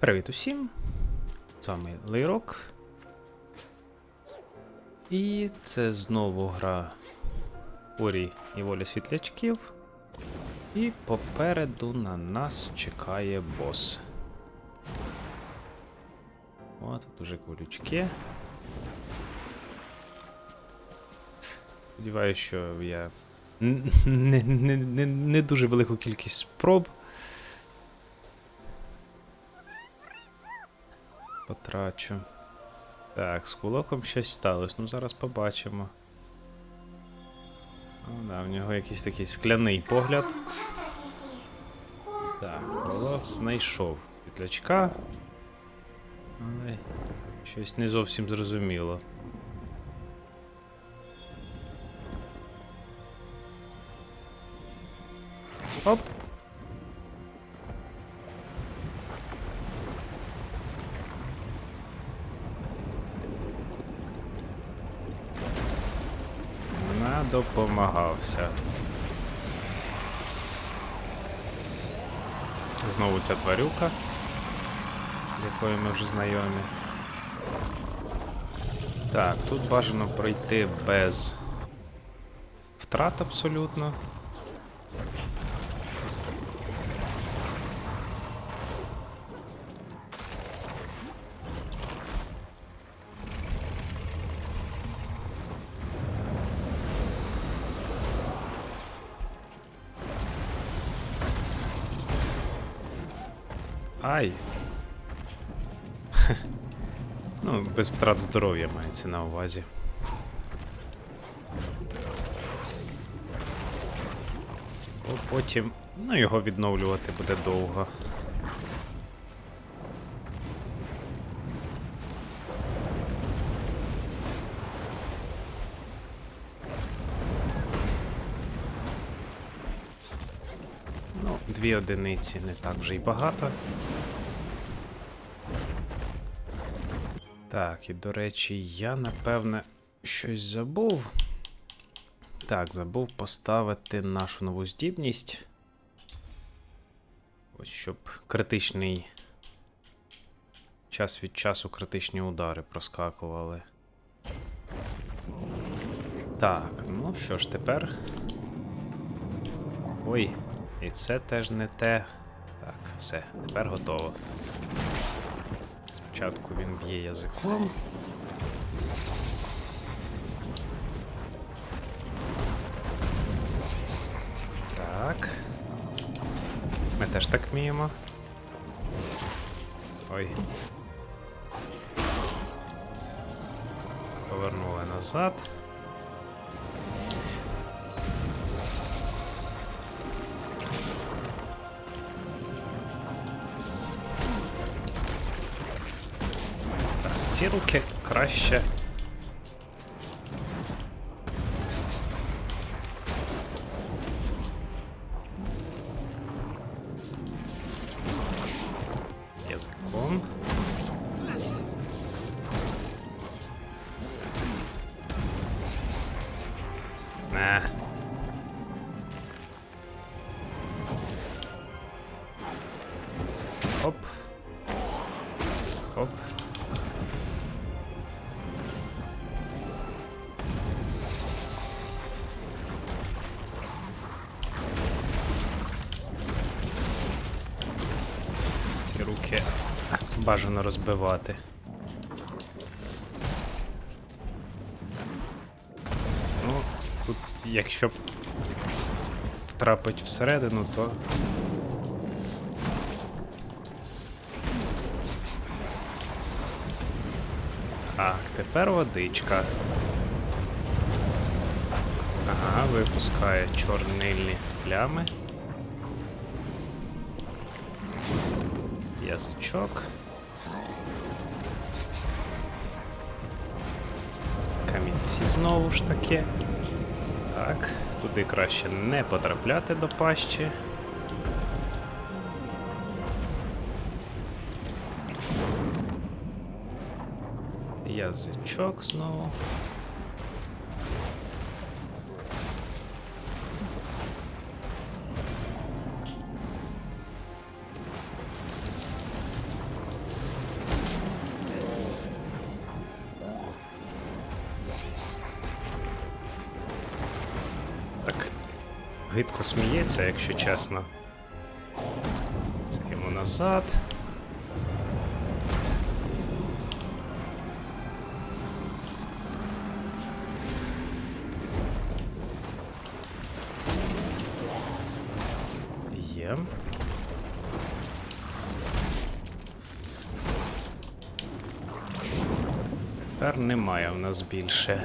Привіт усім! З вами Лейрок. І це знову гра Орі і Воля Світлячків. І попереду на нас чекає бос. О, тут уже колючки. Сподіваюся, що я не, не, не, не дуже велику кількість спроб потрачу. Так, з кулаком щось сталося. Ну зараз побачимо. Ну да, в нього якийсь такий скляний погляд. Так, кулак знайшов світлячка. Але щось не зовсім зрозуміло. Оп! Надопомагався. Знову ця тварюка, з якою ми вже знайомі. Так, тут бажано пройти без втрат абсолютно. Ай. ну, без втрат здоров'я мається на увазі. Потім, ну, його відновлювати буде довго. Дві одиниці не так вже й багато. Так, і до речі, я напевне щось забув. Так, забув поставити нашу нову здібність. Ось щоб критичний. Час від часу критичні удари проскакували. Так, ну що ж тепер? Ой, і це теж не те. Так, все, тепер готово. Спочатку він б'є язиком. Так. Ми теж так вміємо. Ой. Повернули назад. Краще. Язиком. Не. Бажано розбивати. Ну, тут, якщо втрапить всередину, то. Так, тепер водичка. Ага, випускає чорнильні плями. Язичок. Камінці знову ж таки. Так, туди краще не потрапляти до пащі. Язичок знову. Гидко сміється, якщо чесно. Це назад. Є. Тепер немає в нас більше.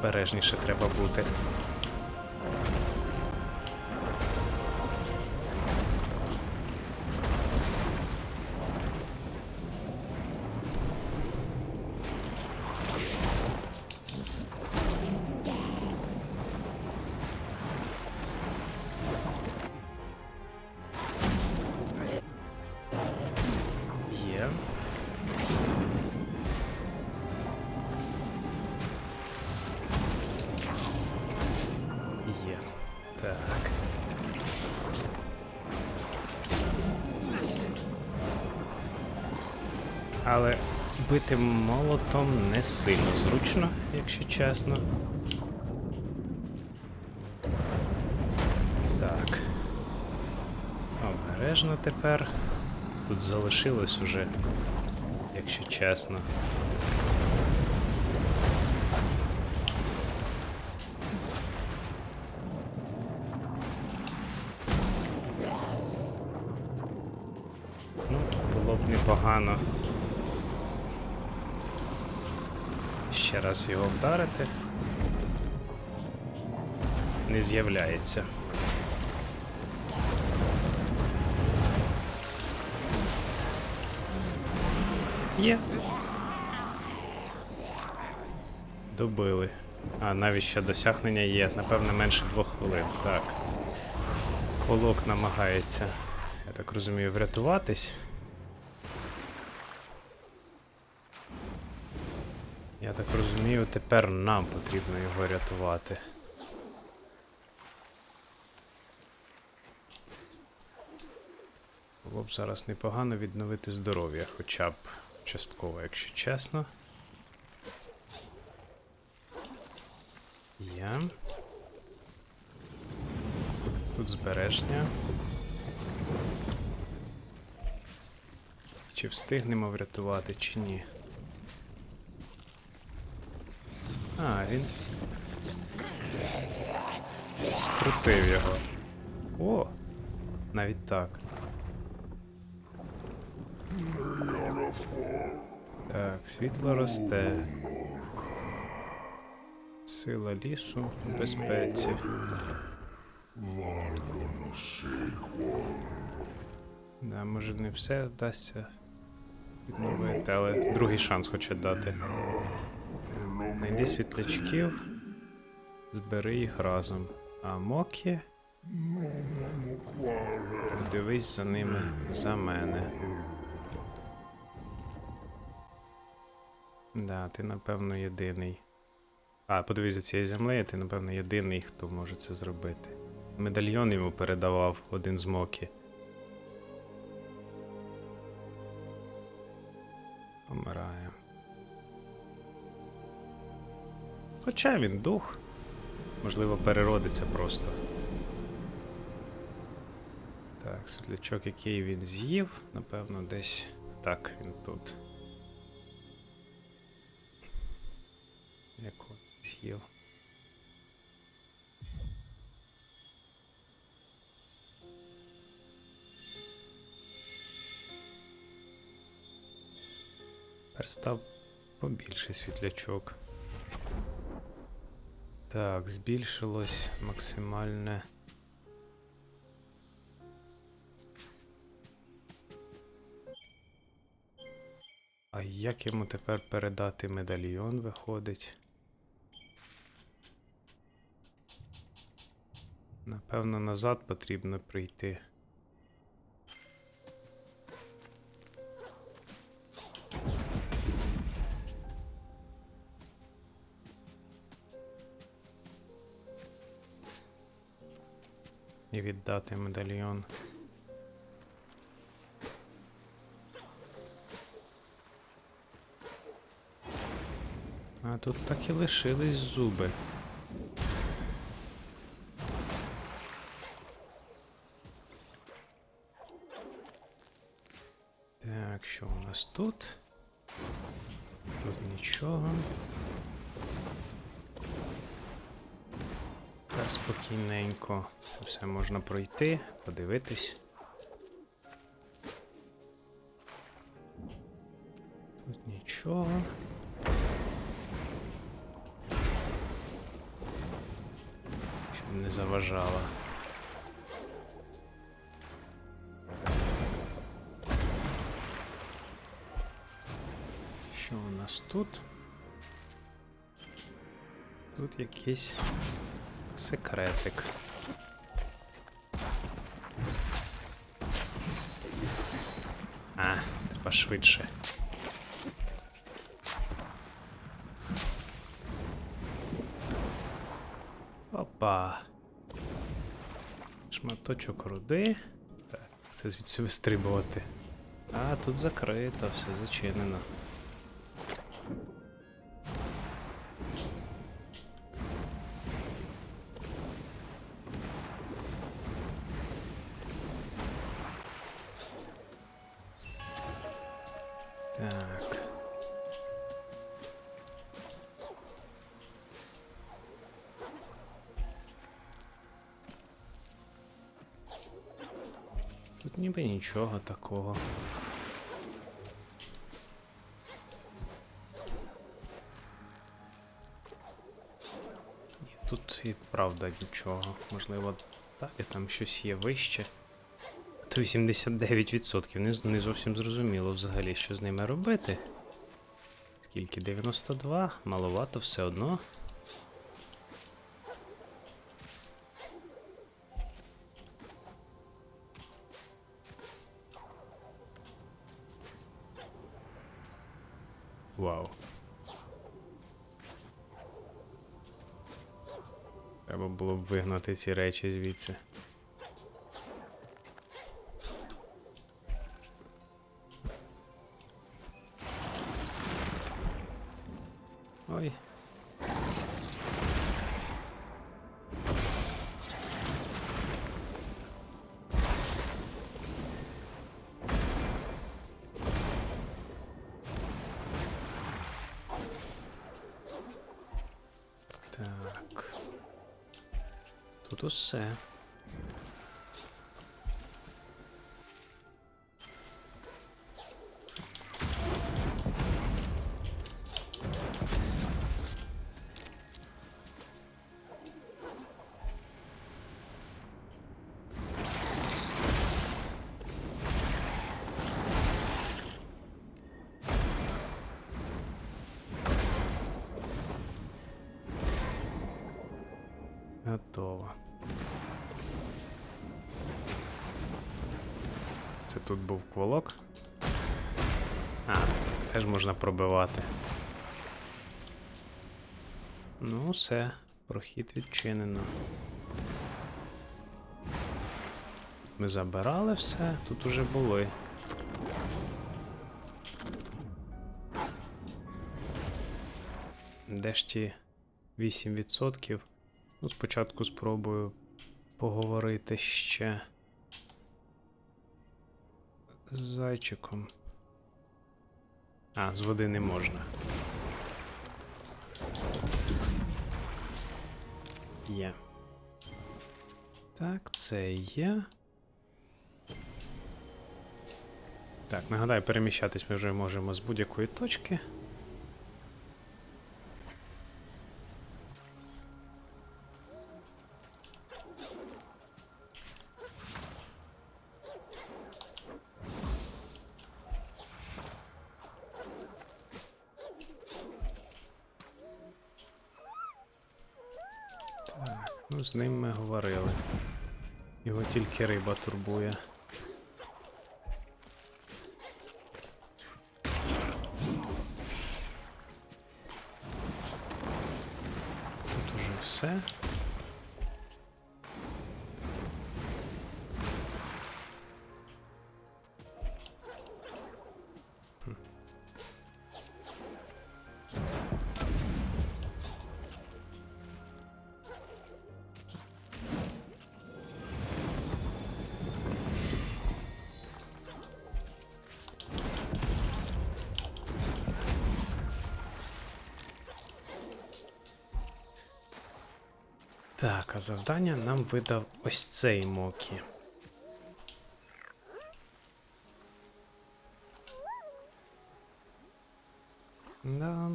Обережніше треба бути. Молотом не сильно зручно, якщо чесно. Так. Обережно тепер. Тут залишилось уже, якщо чесно. Ну, було б непогано. Ще раз його вдарити. Не з'являється. Є. Добили. А, навіть ще досягнення є. Напевне, менше двох хвилин. Так. Колок намагається, я так розумію, врятуватись. Я так розумію, тепер нам потрібно його рятувати. Було б зараз непогано відновити здоров'я, хоча б частково, якщо чесно. Я. Тут збереження. Чи встигнемо врятувати, чи ні? А, він. Скрутив його. О! Навіть так. Так, світло росте. Сила лісу у безпеці. Да, може не все вдасться відновити, але другий шанс хоче дати. Найди світлячків, збери їх разом. А Мокі. Дивись за ними за мене. Да, ти напевно єдиний. А, подивись за цією землею, ти, напевно, єдиний, хто може це зробити. Медальйон йому передавав один з Мокі. Помирає. Хоча він дух. Можливо, переродиться просто. Так, світлячок, який він з'їв, напевно, десь. Так, він тут. Яку з'їв. Тепер став побільше світлячок. Так, збільшилось максимальне. А як йому тепер передати медальйон виходить? Напевно, назад потрібно прийти. Віддати медальйон. А тут так і лишились зуби. Так, що у нас тут? Тут нічого. Спокійненько. Це все можна пройти, подивитись. Тут нічого. Щоб не заважало. Що у нас тут? Тут якийсь секретик. А, треба швидше. Опа. Шматочок руди. Так, це звідси вистрибувати. А, тут закрито, все зачинено. Нічого такого. Тут і правда нічого. Можливо, далі там щось є вище. То 89%. Не, не зовсім зрозуміло взагалі, що з ними робити. Скільки? 92? Маловато все одно. Вигнати ці речі звідси. Тут Це тут був кволок. А, теж можна пробивати. Ну, все, прохід відчинено. Ми забирали все, тут уже були. Де ж ті 8%? Ну, спочатку спробую поговорити ще зайчиком. А, з води не можна. Є. Так, це є. Так, нагадаю, переміщатись ми вже можемо з будь-якої точки. Ну, з ним ми говорили. Його тільки риба турбує. Так, а завдання нам видав ось цей Мокі. Да,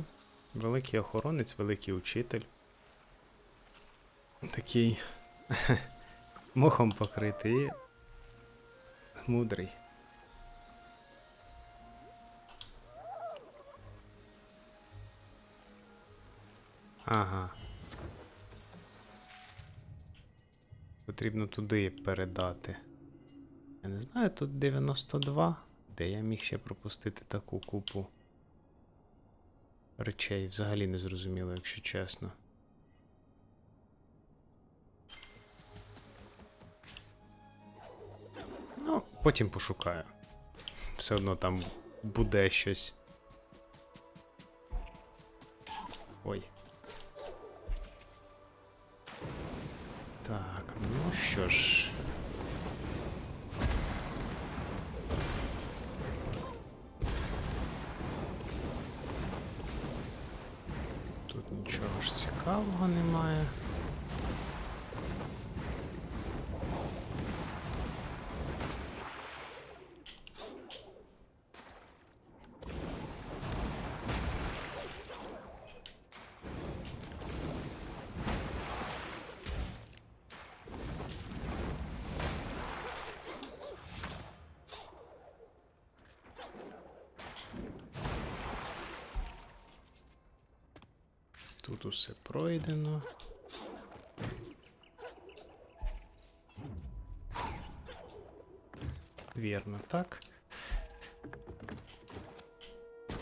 великий охоронець, великий учитель. Такий мохом покритий мудрий. Ага. Потрібно туди передати. Я не знаю, тут 92. Де я міг ще пропустити таку купу речей? Взагалі не зрозуміло, якщо чесно. Ну, потім пошукаю. Все одно там буде щось. Ой. Ну що ж. Тут нічого ж цікавого немає. Тут усе пройдено. Вірно, так.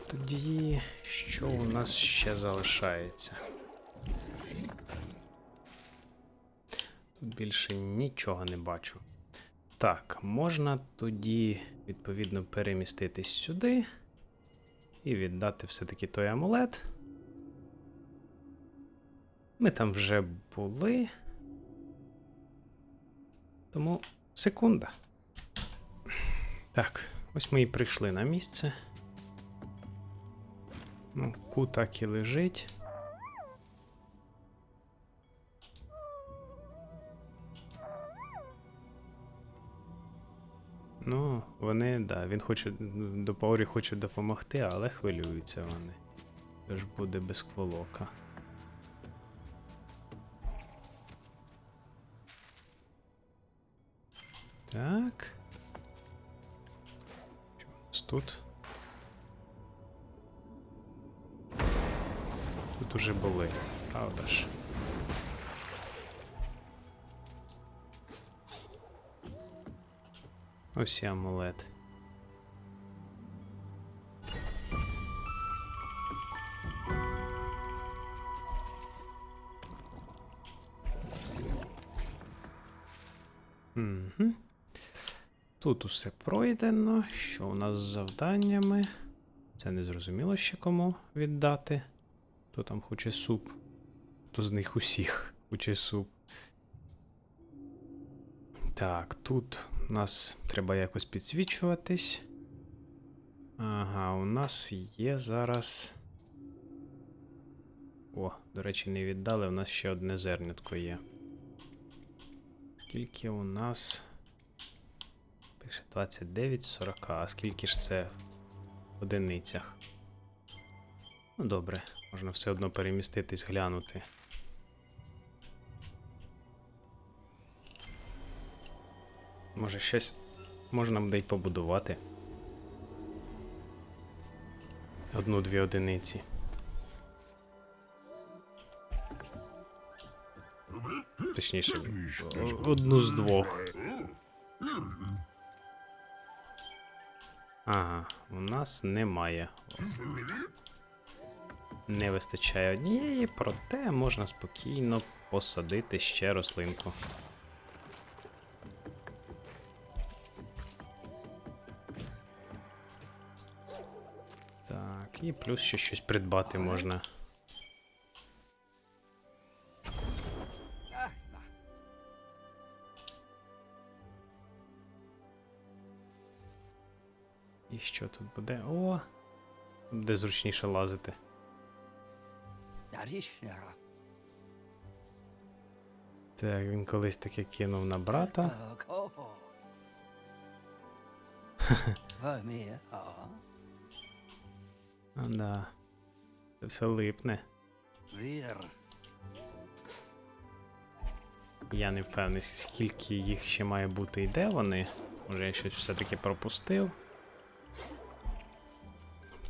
Тоді що у нас ще залишається? Тут більше нічого не бачу. Так, можна тоді, відповідно, переміститись сюди і віддати все-таки той амулет. Ми там вже були. Тому секунда. Так, ось ми і прийшли на місце. Ну, ку так і лежить. Ну, вони, да, він хоче до Паурі хоче допомогти, але хвилюються вони. Тож буде без кволока. Так. Що у нас тут? Тут уже були, правда ж? Ось і амулет. Тут усе пройдено. Що у нас з завданнями? Це не зрозуміло ще кому віддати. Хто там хоче суп? Хто з них усіх хоче суп. Так, тут у нас треба якось підсвічуватись. Ага, у нас є зараз. О, до речі, не віддали, у нас ще одне зернятко є. Скільки у нас. Пише 29 40. А скільки ж це в одиницях? Ну, добре, можна все одно переміститись, глянути. Може, щось можна буде й побудувати. Одну-дві одиниці. точніше, одну з двох. У нас немає. Не вистачає однієї, проте можна спокійно посадити ще рослинку. Так, і плюс ще щось придбати можна. Буде? О! Де зручніше лазити. Так, він колись таке кинув на брата. А, да. Це все липне. Я не впевнений, скільки їх ще має бути і де вони. Може я щось все-таки пропустив.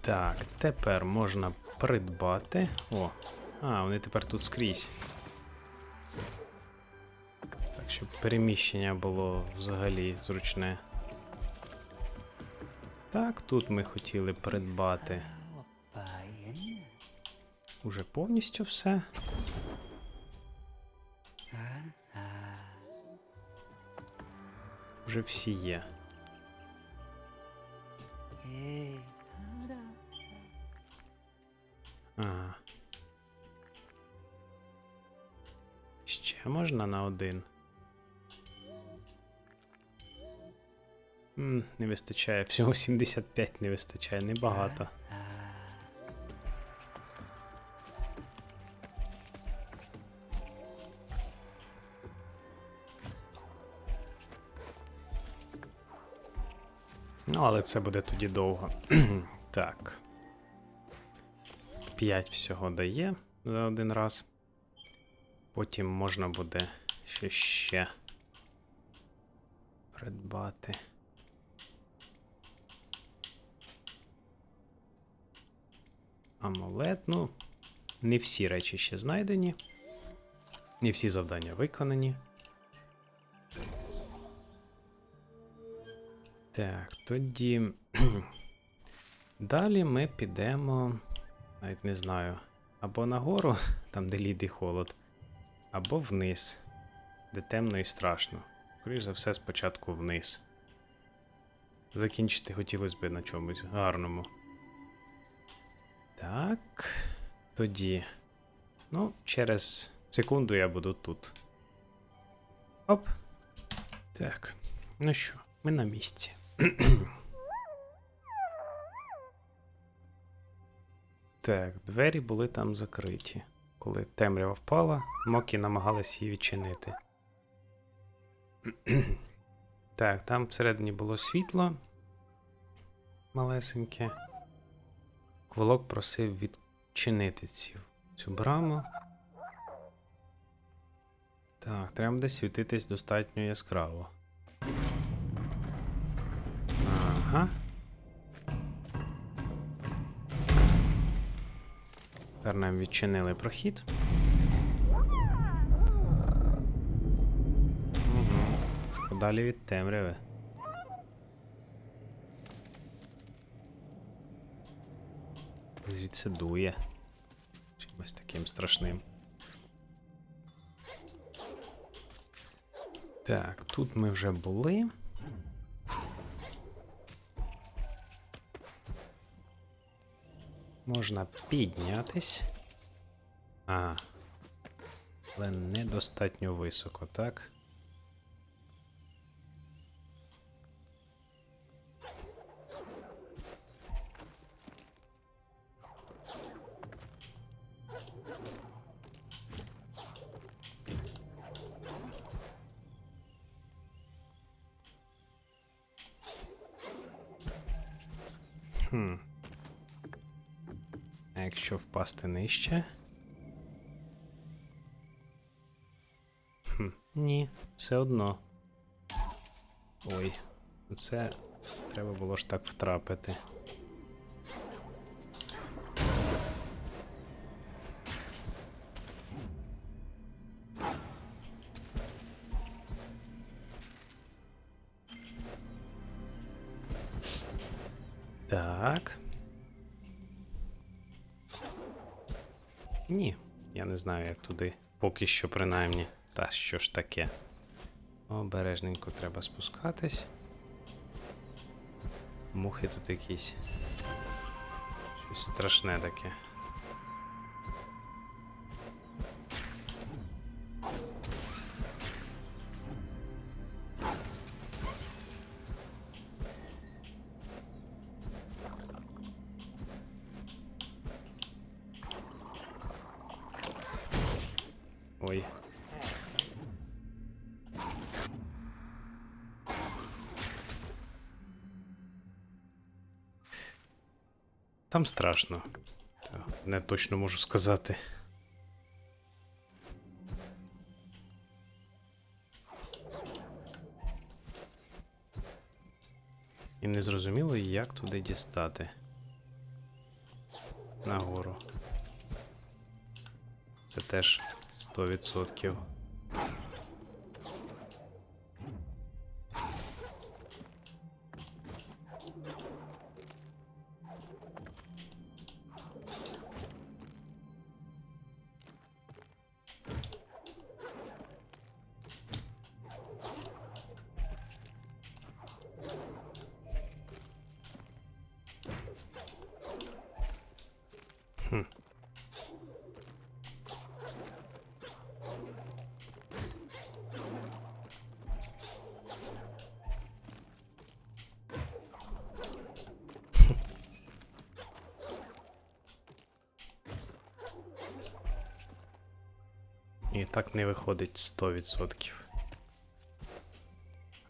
Так, тепер можна придбати. О, а, вони тепер тут скрізь. Так, щоб переміщення було взагалі зручне. Так, тут ми хотіли придбати уже повністю все. Вже всі є. Ще можна на один. М, не вистачає. Всього 75 не вистачає, небагато. Ну, але це буде тоді довго. так. 5 всього дає за один раз. Потім можна буде що ще придбати. Амулет, ну, не всі речі ще знайдені. Не всі завдання виконані. Так, тоді. Далі ми підемо. Навіть не знаю. Або нагору, там де лід і холод, або вниз, де темно і страшно. Скоріше за все, спочатку вниз. Закінчити хотілося б на чомусь гарному. Так. Тоді. Ну, через секунду я буду тут. Оп. Так. Ну що, ми на місці. Так, двері були там закриті. Коли темрява впала, Мокі намагалась її відчинити. так, там всередині було світло малесеньке. Кволок просив відчинити цю, цю браму. Так, треба буде світитись достатньо яскраво. Ага. Тепер нам відчинили прохід. Угу. Подалі від темряви. Звідси дує. Чимось таким страшним. Так, тут ми вже були. Можна піднятись. А. Але недостатньо високо, так? Хм. А якщо впасти нижче? Хм, ні, все одно. Ой, це треба було ж так втрапити. Я не знаю, як туди. Поки що, принаймні. Та що ж таке. Обережненько треба спускатись. Мухи тут якісь. Щось страшне таке. Там страшно. Не точно можу сказати. І не зрозуміло, як туди дістати. Нагору. Це теж 100%. І так не виходить 100%.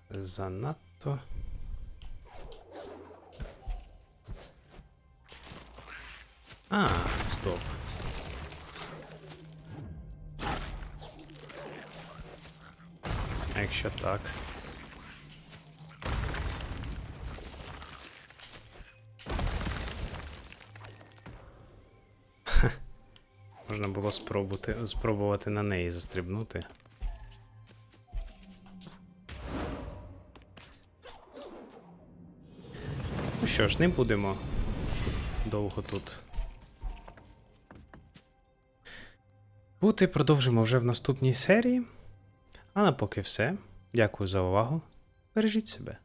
Занадто. А, стоп. А якщо так. Можна було спробувати, спробувати на неї застрибнути. Ну що ж, не будемо довго тут. Бути продовжимо вже в наступній серії. А на поки все. Дякую за увагу. Бережіть себе.